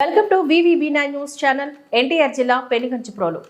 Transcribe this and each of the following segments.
Welcome to VVB nine news channel NTR జిల్లా పెనుగంచిప్రోలు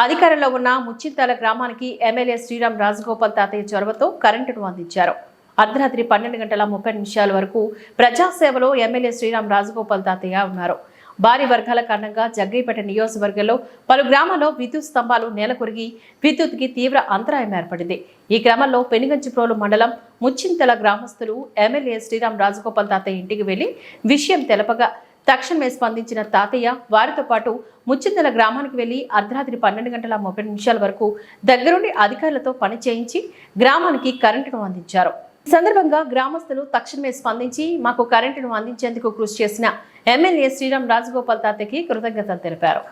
అధికారంలో ఉన్న ముచ్చింతాల గ్రామానికి ఎమ్మెల్యే శ్రీరామ్ రాజగోపాల్ తాతయ్య చొరవతో కరెంటును అందించారు. అర్ధరాత్రి పన్నెండు గంటల ముప్పై నిమిషాల వరకు ప్రజాసేవలో ఎమ్మెల్యే శ్రీరామ్ రాజగోపాల్ తాతయ్య ఉన్నారు. భారీ వర్గాల కారణంగా జగ్గైపేట నియోజకవర్గంలో పలు గ్రామాల్లో విద్యుత్ స్తంభాలు నేలకొరిగి విద్యుత్కి తీవ్ర అంతరాయం ఏర్పడింది. ఈ క్రమంలో పెనుగంచిప్రోలు మండలం ముచ్చింతల గ్రామస్తులు ఎమ్మెల్యే శ్రీరామ్ రాజగోపాల్ తాతయ్య ఇంటికి వెళ్ళి విషయం తెలపగా తక్షణమే స్పందించిన తాతయ్య వారితో పాటు ముచ్చిందల గ్రామానికి వెళ్ళి అర్ధరాత్రి పన్నెండు గంటల ముప్పై నిమిషాల వరకు దగ్గరుండి అధికారులతో పని చేయించి గ్రామానికి కరెంటును అందించారు. ఈ సందర్భంగా గ్రామస్తులు తక్షణమే స్పందించి మాకు కరెంటును అందించేందుకు కృషి చేసిన ఎమ్మెల్యే శ్రీరామ్ రాజగోపాల్ తాతయ్యకి కృతజ్ఞతలు తెలిపారు.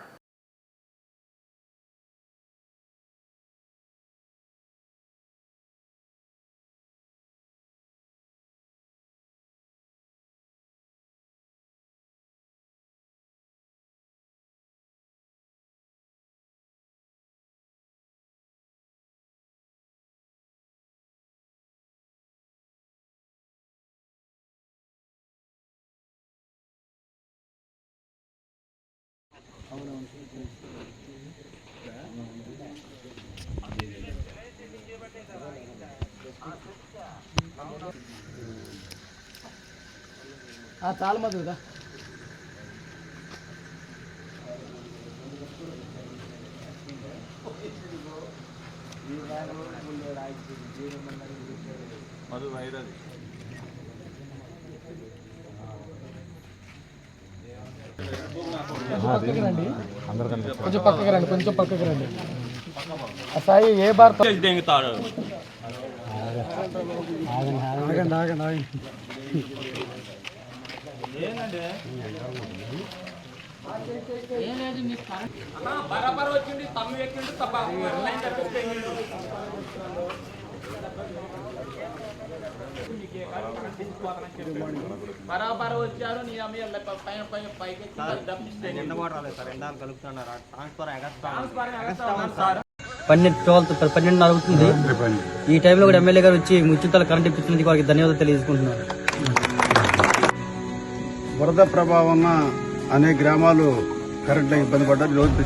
చాలా మంది కదా. మధు వైరది కొంచెం పక్కకి రండి కొంచెం పక్కకి రండి. ఆ సాయి ఏ భారత దెంగుతాడు ఆగండి ఆగండి ఆగండి. బరాబర్ వచ్చింది తమ్మి ఎక్కిండు తప్ప. బరాబర్ వచ్చారు నీ అమ్మ పైన పైన పైకి పన్నెండు ట్వెల్త్ పన్నెండు అవుతుంది. ఈ టైంలో కూడా ఎమ్మెల్యే గారు వచ్చి ముచ్చింతల కరెంట్ ఇప్పించినందుకు వారికి ధన్యవాదాలు తెలియజేసుకుంటున్నారు వరద ప్రభావం అనేక గ్రామాలు కరెంట్ ఇబ్బంది పడ్డారు. రోజు